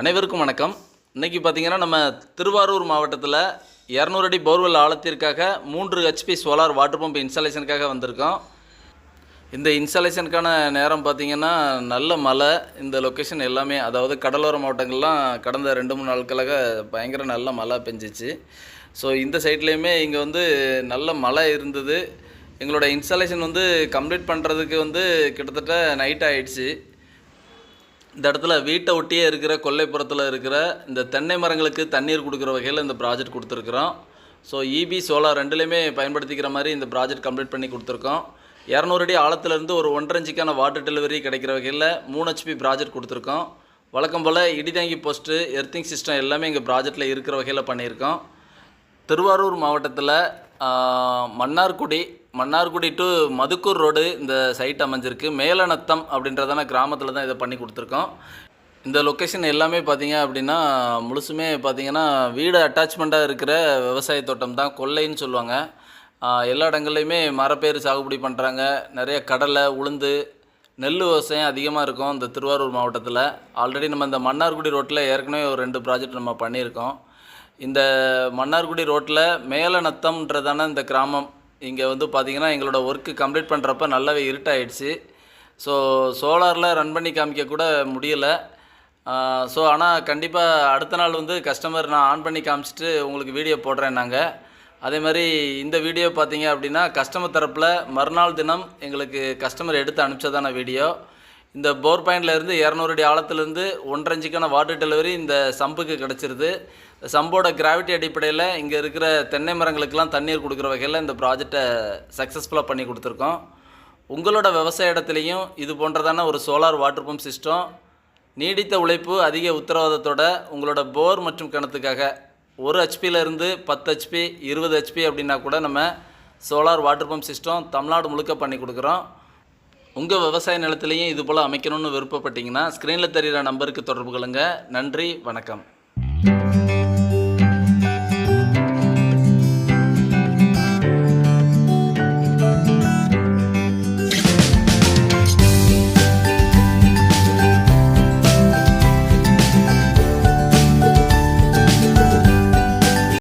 அனைவருக்கும் வணக்கம். இன்றைக்கி பார்த்தீங்கன்னா நம்ம திருவாரூர் மாவட்டத்தில் இரநூறு அடி போர்வெல் ஆழத்திற்காக மூன்று ஹெச்பி சோலார் வாட்டர் பம்ப் இன்ஸ்டாலேஷனுக்காக வந்திருக்கோம். இந்த இன்ஸ்டாலேஷனுக்கான நேரம் பார்த்தீங்கன்னா நல்ல மழை இந்த லொக்கேஷன் எல்லாமே அதாவது கடலோர மாவட்டங்கள்லாம் கடந்த ரெண்டு மூணு நாட்களாக பயங்கர நல்ல மழை பெஞ்சிச்சு. ஸோ இந்த சைட்லேயுமே இங்கே வந்து நல்ல மழை இருந்தது. எங்களோட இன்ஸ்டாலேஷன் வந்து கம்ப்ளீட் பண்ணுறதுக்கு வந்து கிட்டத்தட்ட நைட் ஆகிடுச்சு இந்த இடத்துல வீட்டை ஒட்டியே இருக்கிற கொல்லைப்புறத்தில் இருக்கிற இந்த தென்னை மரங்களுக்கு தண்ணீர் கொடுக்குற வகையில் இந்த ப்ராஜெக்ட் கொடுத்துருக்குறோம். ஸோ இபி சோலார் ரெண்டுலேயுமே பயன்படுத்திக்கிற மாதிரி இந்த ப்ராஜெக்ட் கம்ப்ளீட் பண்ணி கொடுத்துருக்கோம். இரநூறு அடி ஆழத்துலேருந்து ஒரு ஒன்றரை இன்ச்சுக்கான வாட்டர் டெலிவரி கிடைக்கிற வகையில் மூணு ஹெச்பி ப்ராஜெக்ட் கொடுத்துருக்கோம். வழக்கம் போல் இடிதாங்கி போஸ்ட்டு எர்த்திங் சிஸ்டம் எல்லாமே எங்கள் ப்ராஜெக்டில் இருக்கிற வகையில் பண்ணியிருக்கோம். திருவாரூர் மாவட்டத்தில் மன்னார்குடி மன்னார்குடி டு மதுக்கூர் ரோடு இந்த சைட் அமைஞ்சிருக்கு. மேலநத்தம் அப்படின்றதான கிராமத்தில் தான் இதை பண்ணி கொடுத்துருக்கோம். இந்த லொக்கேஷன் எல்லாமே பார்த்தீங்க அப்படின்னா முழுசுமே பார்த்தீங்கன்னா வீடு அட்டாச்மெண்ட்டாக இருக்கிற விவசாய தோட்டம் தான். கொல்லைன்னு சொல்லுவாங்க. எல்லா இடங்கள்லையுமே மரப்பேர் சாகுபடி பண்ணுறாங்க நிறைய கடலை உளுந்து நெல் விவசாயம் அதிகமாக இருக்கும் இந்த திருவாரூர் மாவட்டத்தில். ஆல்ரெடி நம்ம இந்த மன்னார்குடி ரோட்டில் ஏற்கனவே ஒரு ரெண்டு ப்ராஜெக்ட் நம்ம பண்ணியிருக்கோம். இந்த மன்னார்குடி ரோட்டில் மேலநத்தம்ன்றதான இந்த கிராமம் இங்கே வந்து பார்த்திங்கன்னா எங்களோட ஒர்க்கு கம்ப்ளீட் பண்ணுறப்ப நல்லாவே இருட்டாயிடுச்சு. ஸோ சோலாரில் ரன் பண்ணி காமிக்க கூட முடியலை. ஸோ ஆனால் கண்டிப்பாக அடுத்த நாள் வந்து கஸ்டமர் நான் ஆன் பண்ணி காமிச்சிட்டு உங்களுக்கு வீடியோ போடுறேன் நாங்கள் அதே மாதிரி இந்த வீடியோ பார்த்தீங்க அப்படின்னா கஸ்டமர் தரப்பில் மறுநாள் தினம் எங்களுக்கு கஸ்டமர் எடுத்து அனுப்பிச்சதான வீடியோ இந்த போர் பாயிண்ட்லேருந்து இரநூறு அடி ஆழத்துலேருந்து ஒன்றரை இன்ச்சுக்கான வாட்டர் டெலிவரி இந்த சம்புக்கு கிடச்சிருது. சம்போட கிராவிட்டி அடிப்படையில் இங்கே இருக்கிற தென்னை மரங்களுக்கெல்லாம் தண்ணீர் கொடுக்குற வகையில் இந்த ப்ராஜெக்டை சக்ஸஸ்ஃபுல்லாக பண்ணி கொடுத்துருக்கோம். உங்களோட விவசாய இடத்துலையும் இது போன்றதான ஒரு சோலார் வாட்டர் பம்ப் சிஸ்டம் நீடித்த உழைப்பு அதிக உத்தரவாதத்தோட உங்களோட போர் மற்றும் கிணத்துக்காக ஒரு ஹெச்பியிலேருந்து பத்து ஹெச்பி இருபது ஹெச்பி அப்படின்னா கூட நம்ம solar water pump system Tamil Nadu முழுக்க பண்ணி கொடுக்குறோம். உங்கள் விவசாய நிலத்திலையும் இது போல் அமைக்கணும்னு விருப்பப்பட்டீங்கன்னா ஸ்க்ரீனில் தெரிகிற நம்பருக்கு தொடர்பு கொள்ளுங்கள் நன்றி வணக்கம்.